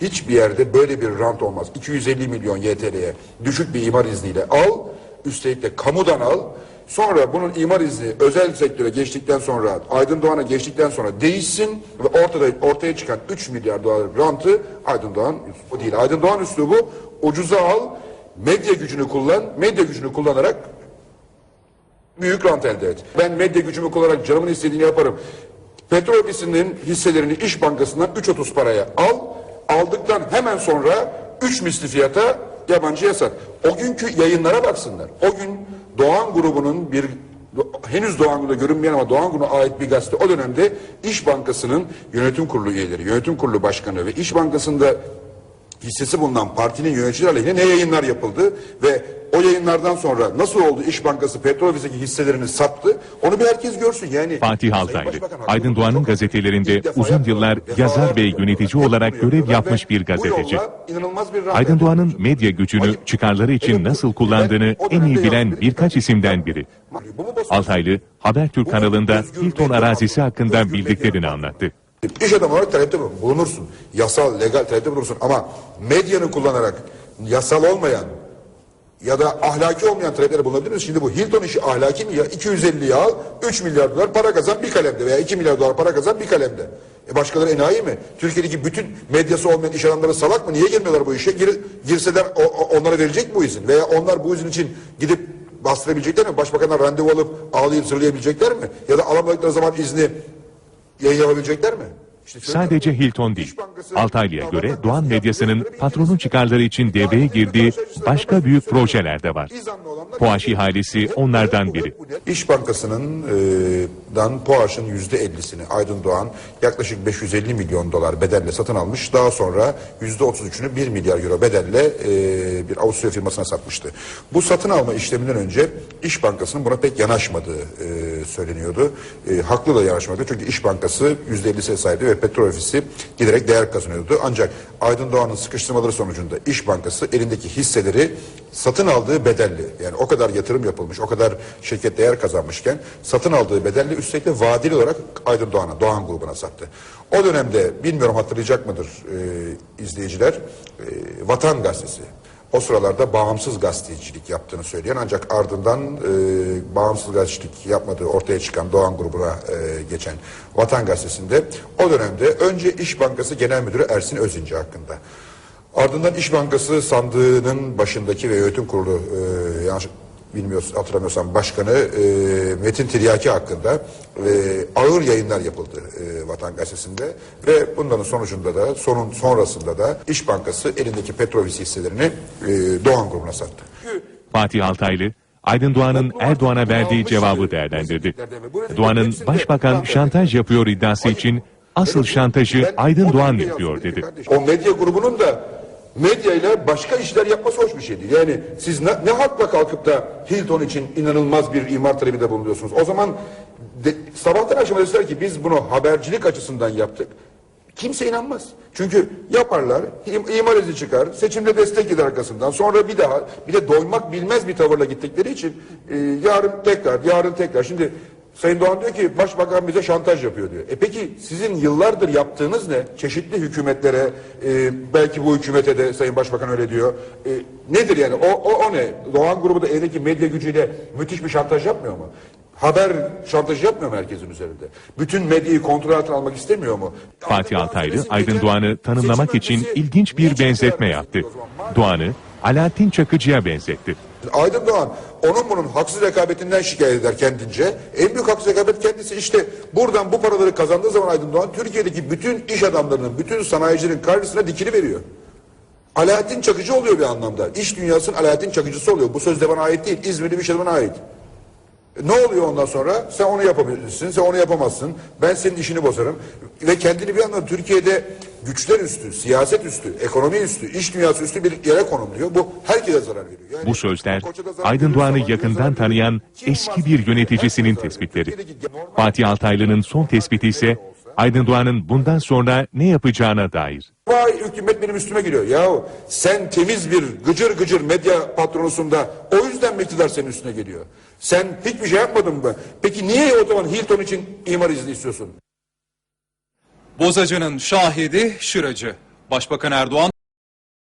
Hiçbir yerde böyle bir rant olmaz. 250 milyon YTL'ye düşük bir imar izniyle al, üstelik de kamudan al. Sonra bunun imar izni özel sektöre geçtikten sonra, Aydın Doğan'a geçtikten sonra değişsin ve ortada ortaya çıkan 3 milyar dolarlık rantı Aydın Doğan o değil. Aydın Doğan üslubu ucuza al, medya gücünü kullan, medya gücünü kullanarak büyük rant elde et. Ben medya gücümü kullanarak canımın istediğini yaparım. Petrol hisselerini İş Bankası'ndan 3.30 paraya al. Aldıktan hemen sonra 3 misli fiyata yabancıya sat. O günkü yayınlara baksınlar. O gün Doğan grubunun bir henüz Doğan grubunda görünmeyen ama Doğan grubuna ait bir gazete o dönemde İş Bankası'nın yönetim kurulu üyeleri, yönetim kurulu başkanı ve İş Bankası'nda hissesi bulunan partinin yöneticileri aleyhine ne yayınlar yapıldı ve o yayınlardan sonra nasıl oldu İş Bankası petrol ofisindeki hisselerini sattı onu bir herkes görsün yani. Fatih Altaylı. Aydın Doğan'ın gazetelerinde uzun yıllar yazar ve yönetici olarak görev yapmış bir gazeteci. Aydın Doğan'ın medya gücünü çıkarları için nasıl kullandığını en iyi bilen birkaç isimden biri. Altaylı, Habertürk kanalında Hilton arazisi hakkında bildiklerini anlattı. İş adamı olarak talepte bulunursun. Yasal, legal talepte bulunursun. Ama medyanı kullanarak yasal olmayan ya da ahlaki olmayan taleplere bulunabilir misin? Şimdi bu Hilton işi ahlaki mi ya? 250'yi al, 3 milyar dolar para kazan bir kalemde veya 2 milyar dolar para kazan bir kalemde. E başkaları enayi mi? Türkiye'deki bütün medyası olmayan iş adamları salak mı? Niye girmiyorlar bu işe? Gir, girseler o- o- onlara verecek mi bu izin? Veya onlar bu izin için gidip bastırabilecekler mi? Başbakanlar randevu alıp ağlayıp zırlayabilecekler mi? Ya da alamadıkları zaman izni yayın yapabilecekler mi? İşte Sadece Hilton değil, Altaylı'ya göre Doğan medyasının patronun çıkarları için devreye girdiği başka büyük projeler de var. Poaş ihalesi onlardan biri. İş Bankası'nın e, dan yüzde ellisini Aydın Doğan yaklaşık 550 milyon dolar bedelle satın almış. Daha sonra yüzde 33'ünü 1 milyar euro bedelle e, bir Avusturya firmasına satmıştı. Bu satın alma işleminden önce İş Bankası'nın buna pek yanaşmadığı e, söyleniyordu. E, haklı da yanaşmadı çünkü İş Bankası yüzde ellisine sahipti ve petrol ofisi giderek değer kazanıyordu. Ancak Aydın Doğan'ın sıkıştırmaları sonucunda İş Bankası elindeki hisseleri satın aldığı bedelli yani o kadar yatırım yapılmış, o kadar şirket değer kazanmışken satın aldığı bedelli üstelik de vadeli olarak Aydın Doğan'a, Doğan grubuna sattı. O dönemde bilmiyorum hatırlayacak mıdır e, izleyiciler, e, Vatan Gazetesi o sıralarda bağımsız gazetecilik yaptığını söyleyen ancak ardından e, bağımsız gazetecilik yapmadığı ortaya çıkan Doğan grubuna e, geçen Vatan Gazetesi'nde o dönemde önce İş Bankası Genel Müdürü Ersin Özinci hakkında. Ardından İş Bankası sandığının başındaki ve yönetim kurulu e, yanlış bilmiyorsun hatırlamıyorsam başkanı e, Metin Tiryaki hakkında e, ağır yayınlar yapıldı e, Vatan Gazetesi'nde ve bunların sonucunda da sonun sonrasında da İş Bankası elindeki petrol hisselerini e, Doğan grubuna sattı. Fatih Altaylı, Aydın Doğan'ın Erdoğan'a verdiği cevabı değerlendirdi. Doğan'ın başbakan şantaj yapıyor iddiası için asıl şantajı Aydın Doğan yapıyor dedi. O medya grubunun da medya ile başka işler yapması hoş bir şey değil. Yani siz ne, ne hakla kalkıp da Hilton için inanılmaz bir imar talebinde bulunuyorsunuz. O zaman de, sabahtan akşama deseler ki biz bunu habercilik açısından yaptık. Kimse inanmaz. Çünkü yaparlar, im- imar izi çıkar, seçimde destek gider arkasından. Sonra bir daha, bir de doymak bilmez bir tavırla gittikleri için e, yarın tekrar, yarın tekrar. Şimdi Sayın Doğan diyor ki başbakan bize şantaj yapıyor diyor. E peki sizin yıllardır yaptığınız ne? Çeşitli hükümetlere, e, belki bu hükümete de Sayın Başbakan öyle diyor. E, nedir yani? O, o, o ne? Doğan grubu da elindeki medya gücüyle müthiş bir şantaj yapmıyor mu? Haber şantajı yapmıyor mu herkesin üzerinde? Bütün medyayı kontrol altına almak istemiyor mu? Fatih Altaylı, Aydın Doğan'ı tanımlamak için ilginç bir benzetme yaptı. Doğan'ı Alaaddin Çakıcı'ya benzetti. Aydın Doğan onun bunun haksız rekabetinden şikayet eder kendince. En büyük haksız rekabet kendisi işte buradan bu paraları kazandığı zaman Aydın Doğan Türkiye'deki bütün iş adamlarının, bütün sanayicilerin karşısına dikili veriyor. Alaaddin Çakıcı oluyor bir anlamda. İş dünyasının Alaaddin Çakıcısı oluyor. Bu söz de bana ait değil. İzmirli bir adamına ait. Ne oluyor ondan sonra? Sen onu yapabilirsin, sen onu yapamazsın. Ben senin işini bozarım. Ve kendini bir anda Türkiye'de güçler üstü, siyaset üstü, ekonomi üstü, iş dünyası üstü bir yere konumluyor. Bu herkese zarar veriyor. Yani Bu sözler Aydın Doğan'ı yakından tanıyan eski bir yöneticisinin tespitleri. Fatih Altaylı'nın son tespiti ise Aydın Doğan'ın bundan sonra ne yapacağına dair. Vay hükümet benim üstüme geliyor. Yahu sen temiz bir gıcır gıcır medya patronusun da o yüzden mi iktidar senin üstüne geliyor? Sen hiçbir şey yapmadın mı? Peki niye o zaman Hilton için imar izni istiyorsun? Bozacının şahidi şıracı. Başbakan Erdoğan